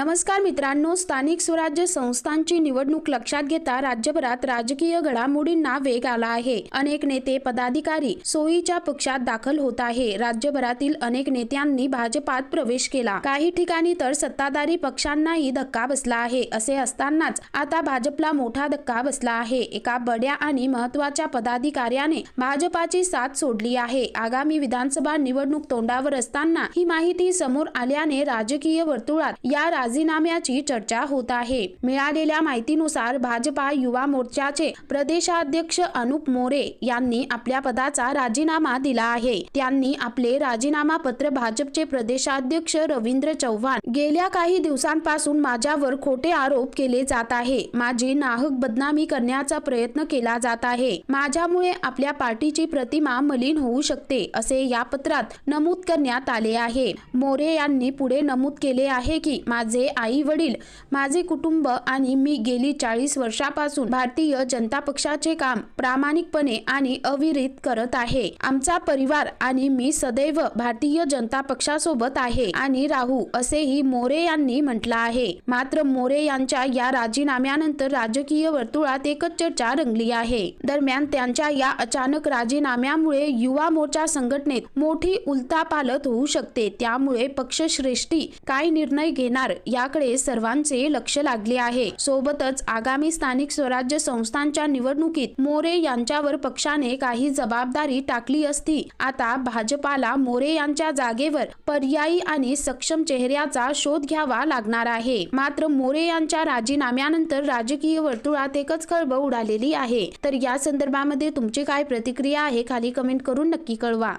नमस्कार मित्रांनो स्थानिक स्वराज्य संस्थांची निवडणूक लक्षात घेता राज्यभरात राजकीय घडामोडींना वेग आला आहे. अनेक नेते पदाधिकारी सोयीच्या पक्षात दाखल होत आहे. राज्यभरातील अनेक नेत्यांनी भाजपात प्रवेश केला. काही ठिकाणी तर सत्ताधारी पक्षांनाही धक्का बसला आहे. असे असतानाच आता भाजपला मोठा धक्का बसला आहे. एका बड्या आणि महत्त्वाच्या पदाधिकाऱ्याने भाजपाची साथ सोडली आहे. आगामी विधानसभा निवडणूक तोंडावर असताना ही माहिती समोर आल्याने राजकीय वर्तुळात या राजीनाम्याची चर्चा होत आहे. मिळालेल्या माहितीनुसार भाजपा युवा मोर्चाचे प्रदेशाध्यक्ष अनुप मोरे यांनी आपल्या पदाचा राजीनामा दिला आहे. त्यांनी आपले राजीनामा पत्र भाजपचे प्रदेशाध्यक्ष रवींद्र चव्हाण गेल्या काही दिवसांपासून माझ्यावर खोटे आरोप केले जात आहे. माझी नाहक बदनामी करण्याचा प्रयत्न केला जात आहे. माझ्यामुळे आपल्या पार्टीची प्रतिमा मलिन होऊ शकते असे या पत्रात नमूद करण्यात आले आहे. मोरे यांनी पुढे नमूद केले आहे की माझे आई वडील माझे कुटुंब आणि मी गेली चाळीस वर्षापासून भारतीय जनता पक्षाचे काम प्रामाणिकपणे आणि अविरित करत आहे. आमचा परिवार आणि मी सदैव भारतीय जनता पक्षासोबत आहे आणि राहू असेही मोरे यांनी म्हटलं आहे. मात्र मोरे यांच्या या राजीनाम्यानंतर राजकीय वर्तुळात एकच चर्चा रंगली आहे. दरम्यान त्यांच्या या अचानक राजीनाम्यामुळे युवा मोर्चा संघटनेत मोठी उलथापालत होऊ शकते. त्यामुळे पक्षश्रेष्ठी काय निर्णय घेणार? याकडे सर्वांचे लक्ष लागले आहे. सोबतच आगामी स्थानिक स्वराज्य संस्थांच्या निवडणुकीत मोरे यांच्यावर पक्षाने काही जबाबदारी टाकली असती. आता भाजपाला मोरे यांच्या जागेवर पर्यायी आणि सक्षम चेहऱ्याचा शोध घ्यावा लागणार आहे. मात्र मोरे यांच्या राजीनाम्यानंतर राजकीय वर्तुळात एकच खळबळ उडालेली आहे. तर या संदर्भामध्ये तुमची काय प्रतिक्रिया आहे? खाली कमेंट करून नक्की कळवा.